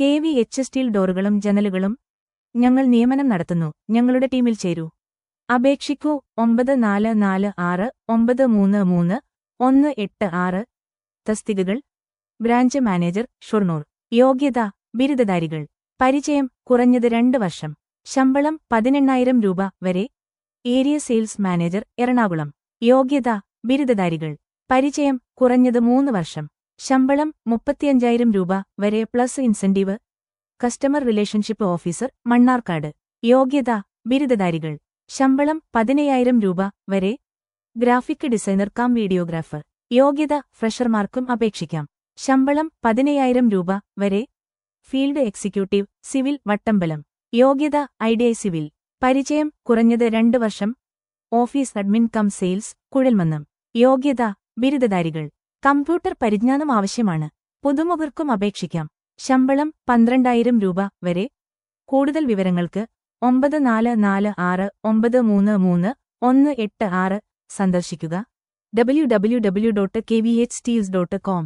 K V H steel ഡോറുകളും ജനലുകളും ഞങ്ങൾ നിയമനം നടത്തുന്നു. ഞങ്ങളുടെ ടീമിൽ ചേരൂ. അപേക്ഷിക്കൂ. ഒമ്പത് നാല് നാല് ആറ് ഒമ്പത് മൂന്ന് മൂന്ന് ഒന്ന് എട്ട് ആറ്. തസ്തികകൾ. Branch manager Shoranur. യോഗ്യത. ബിരുദധാരികൾ. പരിചയം. കുറഞ്ഞത് രണ്ട് വർഷം. ശമ്പളം പതിനെണ്ണായിരം രൂപ വരെ. Area sales manager Ernakulam. യോഗ്യത. ബിരുദധാരികൾ. പരിചയം. കുറഞ്ഞത് മൂന്ന് വർഷം. ശമ്പളം മുപ്പത്തിയഞ്ചായിരം രൂപ വരെ plus incentive customer relationship officer Mannarkkad. യോഗ്യത ബിരുദധാരികൾ. ശമ്പളം പതിനയ്യായിരം രൂപ വരെ. ഗ്രാഫിക് ഡിസൈനർ കാം വീഡിയോഗ്രാഫർ യോഗ്യത ഫ്രഷർമാർക്കും അപേക്ഷിക്കാം. ശമ്പളം പതിനയ്യായിരം രൂപ വരെ. Field executive civil Vattambalam. യോഗ്യത ഐഡിഐ സിവിൽ പരിചയം കുറഞ്ഞത് രണ്ട് വർഷം. Office admin cum sales Kuzhalmannam. യോഗ്യത ബിരുദധാരികൾ. കമ്പ്യൂട്ടർ പരിജ്ഞാനം ആവശ്യമാണ്. പുതുമുഖർക്കും അപേക്ഷിക്കാം. ശമ്പളം പന്ത്രണ്ടായിരം രൂപ വരെ. കൂടുതൽ വിവരങ്ങൾക്ക് ഒമ്പത് നാല് നാല് ആറ് ഒമ്പത് മൂന്ന് മൂന്ന് ഒന്ന് എട്ട് ആറ് സന്ദർശിക്കുക. W W W dot K V H T dot com